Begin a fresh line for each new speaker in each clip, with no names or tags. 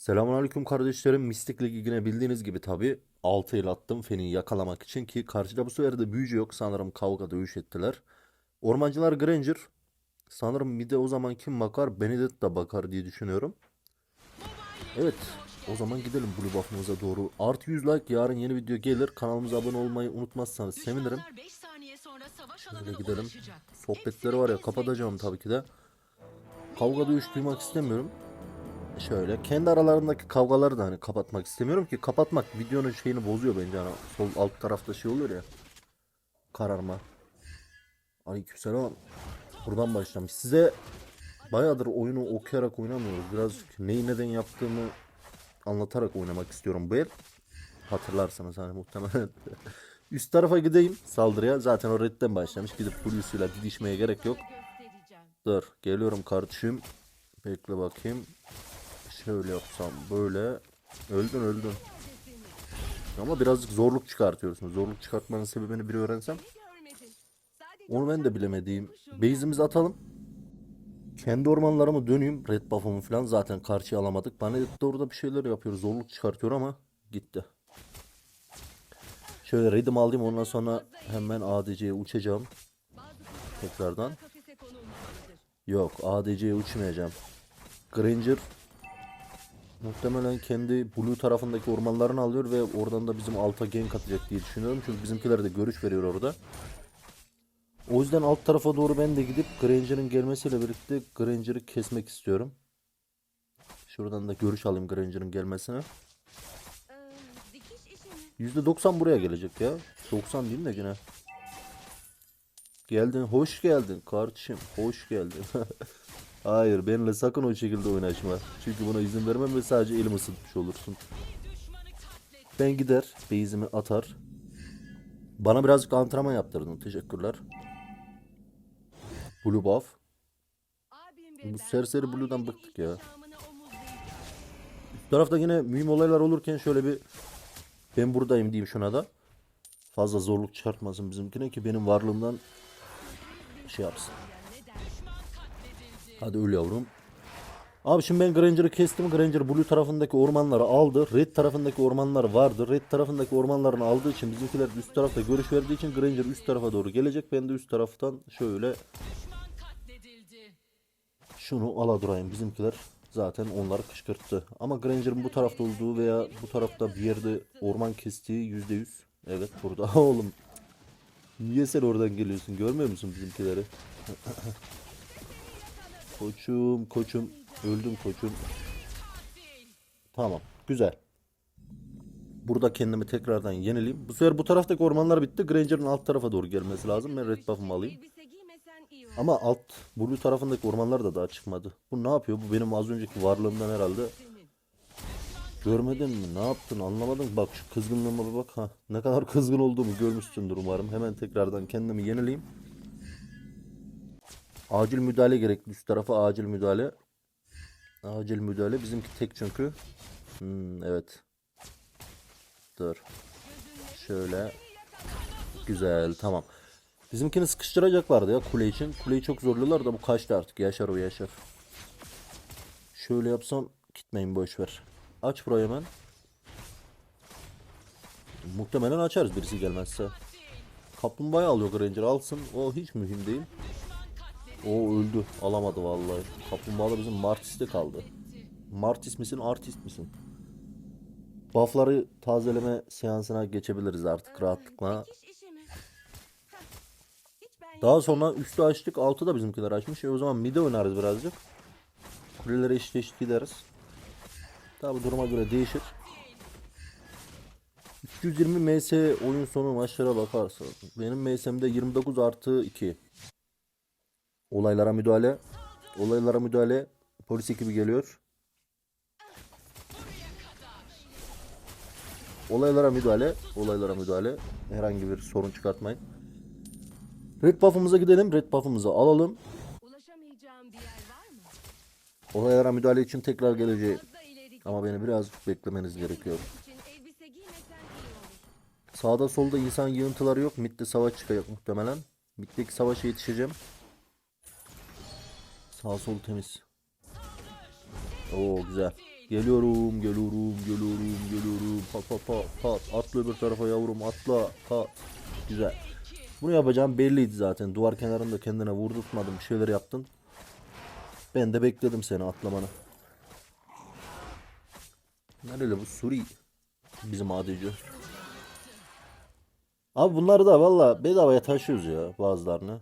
Selamünaleyküm kardeşlerim. Mistik Ligi yine bildiğiniz gibi tabi 6 el attım Feni'yi yakalamak için ki karşıda bu sefer de büyücü yok. Sanırım kavga dövüş ettiler. Ormancılar Granger. Sanırım bir de o zaman kim bakar? Benedict da bakar diye düşünüyorum. Evet. O zaman gidelim Blue Buff'ımıza doğru. Artı 100 like yarın yeni video gelir. Kanalımıza abone olmayı unutmazsanız sevinirim.
Düşmanlar 5 saniye sonra savaş
Şöyle gidelim. Sohbetleri var ya kapatacağım tabii ki de. Kavga dövüş duymak istemiyorum. Şöyle kendi aralarındaki kavgaları da hani kapatmak istemiyorum ki kapatmak videonun şeyini bozuyor bence hani sol alt tarafta şey oluyor ya kararma. Aleykümselam. Buradan başlamış. Size bayağıdır oyunu okuyarak oynamıyoruz. Biraz neyi neden yaptığımı anlatarak oynamak istiyorum bu el. Hatırlarsanız hani muhtemelen. Üst tarafa gideyim saldırıya. Zaten o redden başlamış. Gidip Blue'suyla didişmeye gerek yok. Dur geliyorum kardeşim. Bekle bakayım. Şöyle yapsam böyle. Öldün öldün. Ama birazcık zorluk çıkartıyorsunuz. Zorluk çıkartmanın sebebini bir öğrensem. Onu ben de bilemediğim. Base'imizi atalım. Kendi ormanlarımı döneyim. Red buff'ımı falan zaten karşıya alamadık. Bana de orada bir şeyler yapıyor. Zorluk çıkartıyor ama gitti. Şöyle red'imi alayım ondan sonra hemen ADC'ye uçacağım. Tekrardan. Yok ADC'ye uçmayacağım. Granger muhtemelen kendi blue tarafındaki ormanlarını alıyor ve oradan da bizim alta gank atacak diye düşünüyorum. Çünkü bizimkiler de görüş veriyor orada. O yüzden alt tarafa doğru ben de gidip Granger'ın gelmesiyle birlikte Granger'ı kesmek istiyorum. Şuradan da görüş alayım Granger'ın gelmesine.
Ee, dikiş işi mi?
%90 buraya gelecek ya. 90 değil de yine. Geldin, hoş geldin kardeşim. Hoş geldin. Hayır, benimle sakın o şekilde oynaşma. Çünkü buna izin vermem ve sadece elimi ısıtmış olursun. Ben gider, base'imi atar. Bana birazcık antrenman yaptırdın. Teşekkürler. Blue buff. Bu serseri Blue'dan bıktık ya. Bu tarafta yine mühim olaylar olurken şöyle bir ben buradayım diyeyim şuna da. Fazla zorluk çıkartmasın bizimkine ki benim varlığımdan şey yapsın. Hadi öl yavrum. Abi şimdi ben Granger'ı kestim. Granger Blue tarafındaki ormanları aldı. Red tarafındaki ormanlar vardı. Red tarafındaki ormanlarını aldığı için bizimkiler üst tarafta görüş verdiği için Granger üst tarafa doğru gelecek. Ben de üst taraftan şöyle şunu ala durayım. Bizimkiler zaten onları kışkırttı. Ama Granger'ın bu tarafta olduğu veya bu tarafta bir yerde orman kestiği yüzde yüz. Evet burada. Oğlum. Niye sen oradan geliyorsun? Görmüyor musun bizimkileri? koçum, koçum. Öldüm koçum. Tamam. Güzel. Burada kendimi tekrardan yenileyim. Bu sefer bu taraftaki ormanlar bitti. Granger'ın alt tarafa doğru gelmesi lazım. Ben red buff'ımı alayım. Ama alt blue tarafındaki ormanlar da daha çıkmadı. Bu ne yapıyor? Bu benim az önceki varlığımdan herhalde. Görmedin mi? Ne yaptın? Anlamadım. Bak şu kızgınlığıma bir bak. Ha, ne kadar kızgın olduğumu görmüşsündür umarım. Hemen tekrardan kendimi yenileyim. Acil müdahale gerekli. Üst tarafa acil müdahale. Acil müdahale. Bizimki tek çünkü. Hmm, evet. Dur. Şöyle. Güzel. Tamam. Bizimkini sıkıştıracaklardı ya kule için. Kuleyi çok zorluyorlar da bu kaçtı artık. Yaşar o yaşar. Şöyle yapsam gitmeyin boş ver. Aç burayı hemen. Muhtemelen açarız birisi gelmezse. Kaplumbağa alıyor Granger alsın. O hiç mühim değil. O öldü. Alamadı vallahi. Kaplumbağa da bizim Martis'te kaldı. Martis misin artist misin? Buff'ları tazeleme seansına geçebiliriz artık rahatlıkla. Daha sonra üstü açtık. Altı da bizimkiler açmış. E o zaman mide oynarız birazcık. Kulelere eşit eşit gideriz. Tabi duruma göre değişir. 320 MS oyun sonu maçlara bakarsa. Benim MS'mde 29 artı 2. Olaylara müdahale. Olaylara müdahale. Polis ekibi geliyor. Olaylara müdahale. Olaylara müdahale. Herhangi bir sorun çıkartmayın. Red buff'ımıza gidelim. Red buff'ımızı alalım. Olaylara müdahale için tekrar geleceğim. Ama beni birazcık beklemeniz gerekiyor. Sağda solda insan yığıntıları yok. Mid'de savaş çıkacak muhtemelen. Mid'deki savaşa yetişeceğim. Sağ sol temiz. Oo güzel. Geliyorum, geliyorum, geliyorum, geliyorum. Pat pat pat pat. Atla öbür tarafa yavrum atla. Pat. Güzel. Bunu yapacağım belliydi zaten. Duvar kenarında kendine vurdurtmadın. Bir şeyler yaptın. Ben de bekledim seni atlamanı. Nereli bu? Suri. Bizim ADC. Abi bunları da valla bedavaya taşıyoruz ya bazılarını.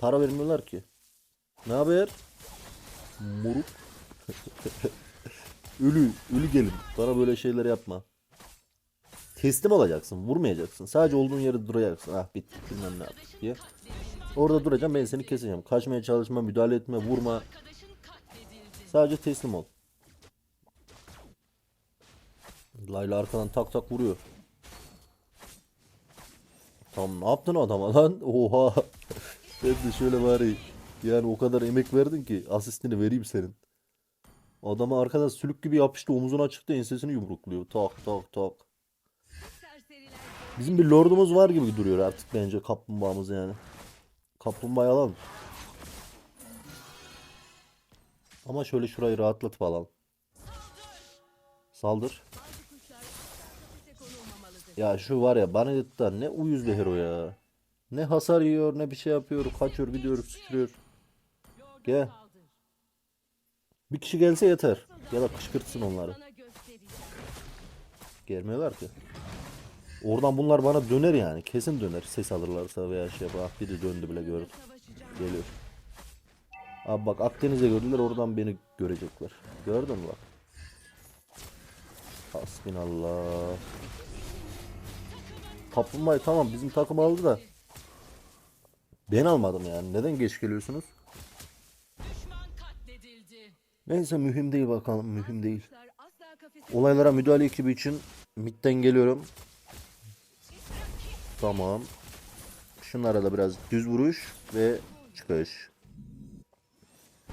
Para vermiyorlar ki. Ne haber? Moruk. ölü, ölü gelin. Bana böyle şeyler yapma. Teslim olacaksın, vurmayacaksın. Sadece olduğun yerde duracaksın. Ah bitti bilmem ne yaptık diye. Orada duracağım ben seni keseceğim. Kaçmaya çalışma, müdahale etme, vurma. Sadece teslim ol. Layla arkadan tak tak vuruyor. Tam ne yaptın adama lan? Oha. Ben de şöyle bari yani o kadar emek verdin ki asistini vereyim senin. Adama arkadan sülük gibi yapıştı omuzuna çıktı ensesini yumrukluyor. Tak tak tak. Bizim bir lordumuz var gibi duruyor artık bence kaplumbağamız yani. Kaplumbağayı alalım. Ama şöyle şurayı rahatlatıp alalım. Saldır. Ya şu var ya Benedetta ne uyuz bir hero ya. Ne hasar yiyor ne bir şey yapıyor. Kaçıyor gidiyor sıçrıyor. Gel. Bir kişi gelse yeter. Ya da kışkırtsın onları. Gelmiyorlar ki. Oradan bunlar bana döner yani. Kesin döner. Ses alırlarsa veya şey yapar. Ah biri döndü bile gördüm. Geliyor. Abi bak Akdeniz'e gördüler oradan beni görecekler. Gördün mü bak. Hasbinallah. Kaplumbağayı tamam bizim takım aldı da. Ben almadım yani. Neden geç geliyorsunuz? Neyse mühim değil bakalım. Mühim değil. Olaylara müdahale ekibi için midden geliyorum. Tamam. Şunlara da biraz düz vuruş ve çıkış.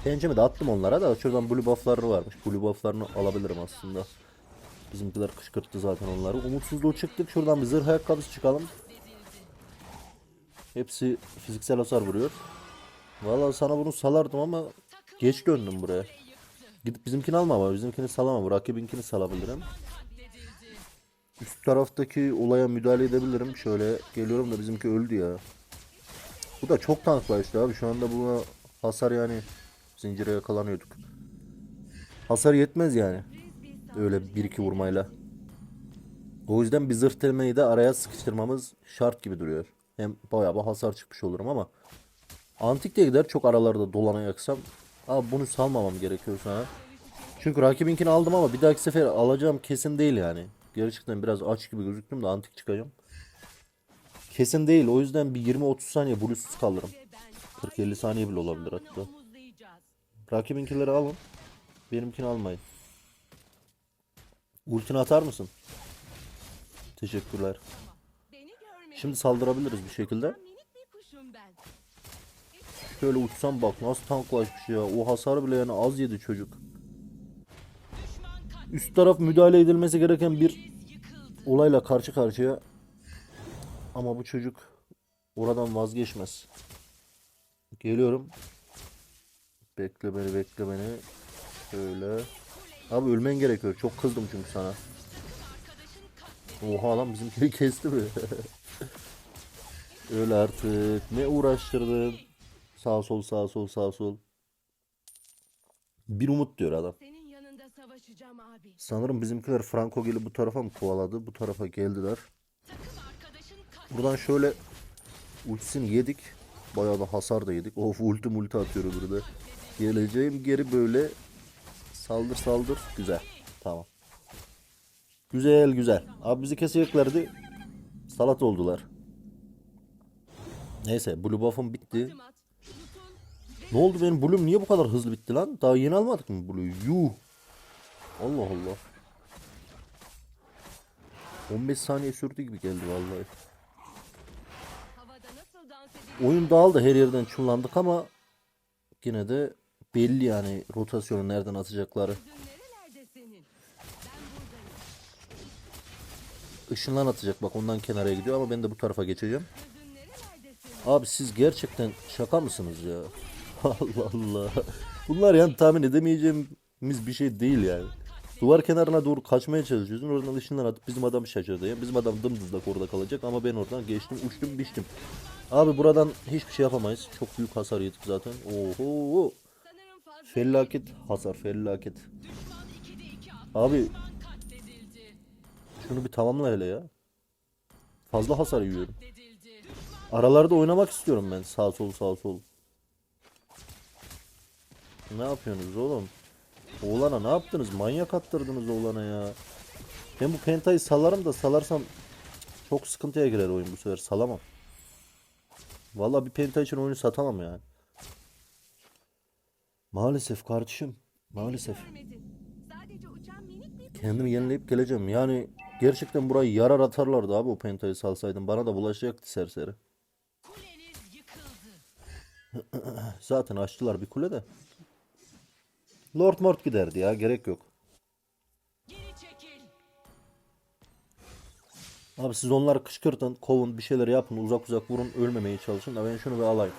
Pençemi de attım onlara da şuradan blue buff'ları varmış. Blue buff'larını alabilirim aslında. Bizimkiler kışkırttı zaten onları. Umutsuzluğu çıktık. Şuradan bir zırh ayakkabısı çıkalım. Hepsi fiziksel hasar vuruyor. Vallahi sana bunu salardım ama geç döndüm buraya. Gidip bizimkini alma ama bizimkini salamam. Rakibinkini salabilirim. Üst taraftaki olaya müdahale edebilirim. Şöyle geliyorum da bizimki öldü ya. Bu da çok tankla işte abi. Şu anda buna hasar yani zincire yakalanıyorduk. Hasar yetmez yani. Öyle bir iki vurmayla. O yüzden bir zırh telmeyi de araya sıkıştırmamız şart gibi duruyor. Hem bayağı bir hasar çıkmış olurum ama antik de gider çok aralarda dolanayaksam abi bunu salmamam gerekiyor sana. Çünkü rakibinkini aldım ama bir dahaki sefer alacağım kesin değil yani. Gerçekten biraz aç gibi gözüktüm de antik çıkacağım. Kesin değil. O yüzden bir 20-30 saniye bluesuz kalırım.
ve ben
40-50 saniye bile olabilir hatta. Rakibinkileri alın. Benimkini almayın. Ultini atar mısın? Teşekkürler. Şimdi saldırabiliriz bir şekilde.
Minik bir kuşum ben.
Şöyle uçsam bak nasıl tanklaşmış ya. O hasarı bile yani az yedi çocuk. Üst taraf müdahale edilmesi gereken bir olayla karşı karşıya. Ama bu çocuk oradan vazgeçmez. Geliyorum. Bekle beni bekle beni. Şöyle. Abi ölmen gerekiyor. Çok kızdım çünkü sana. Oha lan bizimkini kesti mi? Öyle artık. Ne uğraştırdın? Sağ sol sağ sol sağ sol. Bir umut diyor adam.
Senin yanında savaşacağım abi.
Sanırım bizimkiler Franco gelip bu tarafa mı kovaladı? Bu tarafa geldiler. Buradan şöyle ultisini yedik. Bayağı da hasar da yedik. Of ulti multi atıyor burada. Geleceğim geri böyle saldır saldır. Güzel. Tamam. Güzel güzel. Abi bizi keseceklerdi. Salat oldular. Neyse blue buff'um bitti. Ne oldu benim blue'um niye bu kadar hızlı bitti lan? Daha yeni almadık mı blue'yu? Yuh. Allah Allah. 15 saniye sürdü gibi geldi vallahi. Oyun dağıldı her yerden çullandık ama yine de belli yani rotasyonu nereden atacakları. Işınlan atacak bak ondan kenara gidiyor ama ben de bu tarafa geçeceğim. Abi siz gerçekten şaka mısınız ya? Allah Allah. Bunlar yani tahmin edemeyeceğim Biz bir şey değil yani. Duvar kenarına doğru kaçmaya çalışıyorsun. Oradan ışından atıp bizim adam şaşırdı ya. Bizim adam dımdızlak orada kalacak ama ben oradan geçtim, uçtum, biçtim. Abi buradan hiçbir şey yapamayız. Çok büyük hasar yedik zaten. Oho. Felaket hasar, felaket.
Düşman 2'de 2 attı.
Abi şunu bir tamamla hele ya. Fazla hasar yiyorum. Aralarda oynamak istiyorum ben. Sağ sol sağ sol. Ne yapıyorsunuz oğlum? Oğlana ne yaptınız? Manyak attırdınız oğlana ya. Ben bu pentayı salarım da salarsam çok sıkıntıya girer oyun bu sefer. Salamam. Vallahi bir penta için oyunu satamam yani. Maalesef kardeşim. Maalesef. Kendimi yenileyip geleceğim. Yani gerçekten burayı yarar atarlardı abi o pentayı salsaydım. Bana da bulaşacaktı serseri. Zaten açtılar bir kule de. Lord Mort giderdi ya gerek yok. Abi siz onları kışkırtın, kovun, bir şeyler yapın, uzak uzak vurun, ölmemeye çalışın da ben şunu bir alayım.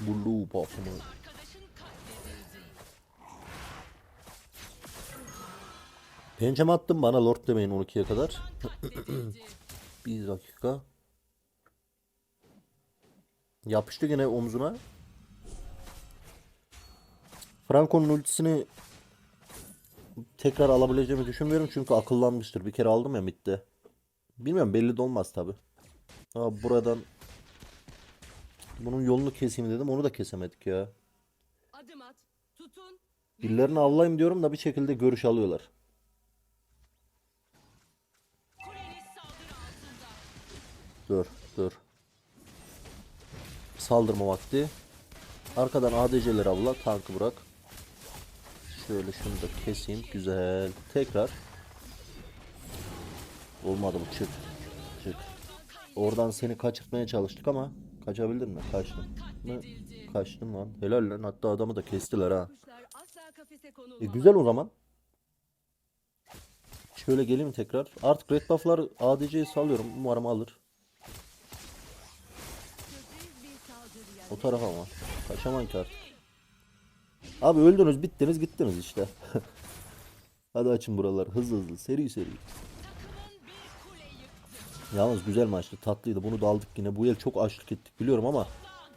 Blue buff'ımı. Penceme attım bana Lord demeyin 12'ye kadar. Bir dakika. Yapıştı gene omzuna. Franco'nun ultisini tekrar alabileceğimi düşünmüyorum çünkü akıllanmıştır. Bir kere aldım ya midde. Bilmiyorum belli de olmaz tabi. Ama buradan bunun yolunu keseyim dedim onu da kesemedik ya.
adım at. Tutun.
Birilerini avlayayım diyorum da bir şekilde görüş alıyorlar. Dur dur. Saldırma vakti. Arkadan ADC'leri avla. Tankı bırak. Şöyle şunu da keseyim. Güzel. Tekrar. Olmadı bu çık. Çık. Oradan seni kaçırtmaya çalıştık ama kaçabildin mi? Kaçtın. Mı? Kaçtın lan. Helal lan. Hatta adamı da kestiler ha. E, güzel o zaman. Şöyle geleyim tekrar. Artık red buff'lar ADC'yi salıyorum. Umarım alır. O tarafa mı? Kaçaman ki artık. Abi öldünüz bittiniz gittiniz işte. Hadi açın buraları hızlı hızlı seri seri. Yalnız güzel maçtı tatlıydı bunu da aldık yine. Bu yıl çok açlık ettik biliyorum ama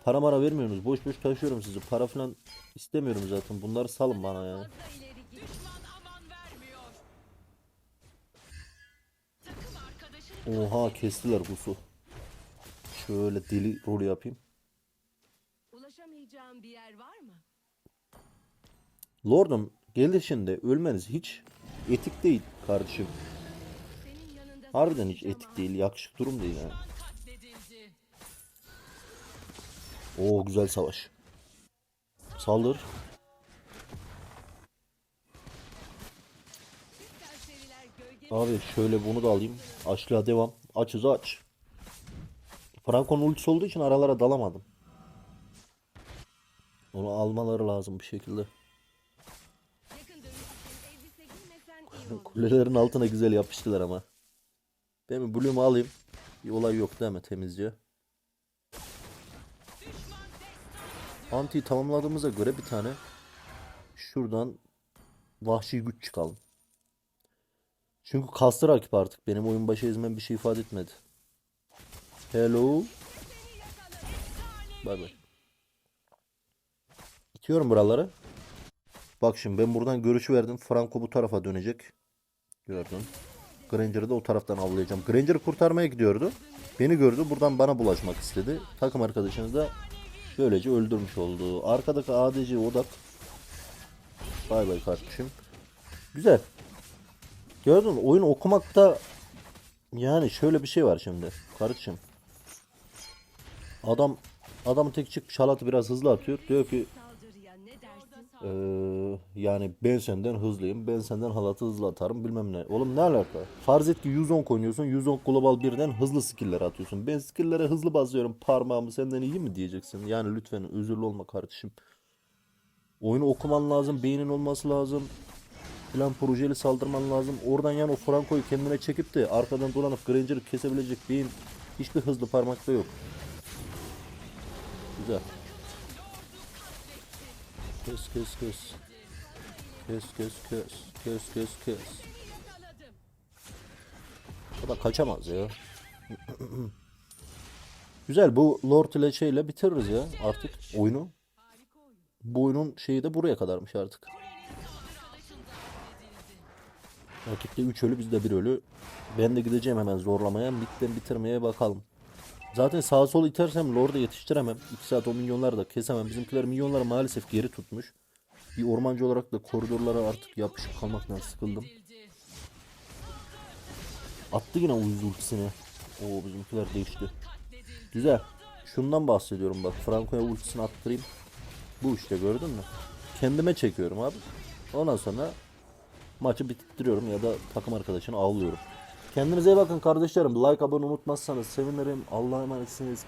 para mara vermiyorsunuz. Boş boş taşıyorum sizi. Para falan istemiyorum zaten. Bunları salın bana
arkadaşın
Oha kestiler kusu. Şöyle deli rol yapayım.
Ulaşamayacağım bir yer var mı?
Lordum gelişinde ölmeniz hiç etik değil kardeşim. Harbiden hiç etik değil. Yakışık durum değil yani. Oo güzel savaş. Saldır. Abi şöyle bunu da alayım. Açlığa devam. Açız aç. Franco'nun ultisi olduğu için aralara dalamadım. Onu almaları lazım bir şekilde. Kulelerin altına güzel yapıştılar ama. Ben bir Blue'umu alayım. Bir olay yok değil mi
destan
Anti'yi tamamladığımıza göre bir tane şuradan vahşi güç çıkalım. Çünkü kastı rakip artık. Benim oyun başı ezmem bir şey ifade etmedi. Hello. Bay bay. İtiyorum buraları. Bak şimdi ben buradan görüşü verdim. Franco bu tarafa dönecek. Gördün. Granger'ı da o taraftan avlayacağım. Granger'ı kurtarmaya gidiyordu. Beni gördü. Buradan bana bulaşmak istedi. Takım arkadaşını da böylece öldürmüş oldu. Arkadaki ADC odak. Bay bay kardeşim. Güzel. Gördün mü? Oyun okumakta yani şöyle bir şey var şimdi. Kardeşim. Adam adamın tek çıkmış halatı biraz hızlı atıyor. Diyor ki? Ee, yani ben senden hızlıyım. Ben senden halatı hızlı atarım bilmem ne. Oğlum ne alaka? Farz et ki 110 oynuyorsun. 110 global birden hızlı skill'ler atıyorsun. Ben skill'lere hızlı basıyorum. Parmağımı senden iyi mi diyeceksin? Yani lütfen özürlü olma kardeşim. Oyunu okuman lazım. Beynin olması lazım. Plan projeli saldırman lazım. Oradan yani o Franco'yu kendine çekip de arkadan dolanıp Granger'ı kesebilecek beyin hiçbir hızlı parmakta yok. Güzel. Kes kes. Kes kes kes. Kes kes kes.
Yakaladım.
O da kaçamaz ya. Güzel bu Lord ile şeyle bitiririz ya artık oyunu. Bu oyunun şeyi de buraya kadarmış artık. Rakipte 3 ölü bizde 1 ölü. Ben de gideceğim hemen zorlamaya. Midden bitirmeye bakalım. Zaten sağa sola itersem Lord'a yetiştiremem. 2 saat o milyonları da kesemem. Bizimkiler milyonları maalesef geri tutmuş. Bir ormancı olarak da koridorlara artık yapışıp kalmaktan sıkıldım. Attı yine uyuz ultisini. Oo bizimkiler değişti. Güzel. Şundan bahsediyorum bak. Franco'ya ultisini attırayım. Bu işte gördün mü? Kendime çekiyorum abi. Ondan sonra maçı bitittiriyorum ya da takım arkadaşını avlıyorum. Kendinize iyi bakın kardeşlerim. Like abone unutmazsanız sevinirim. Allah'a emanetsiniz.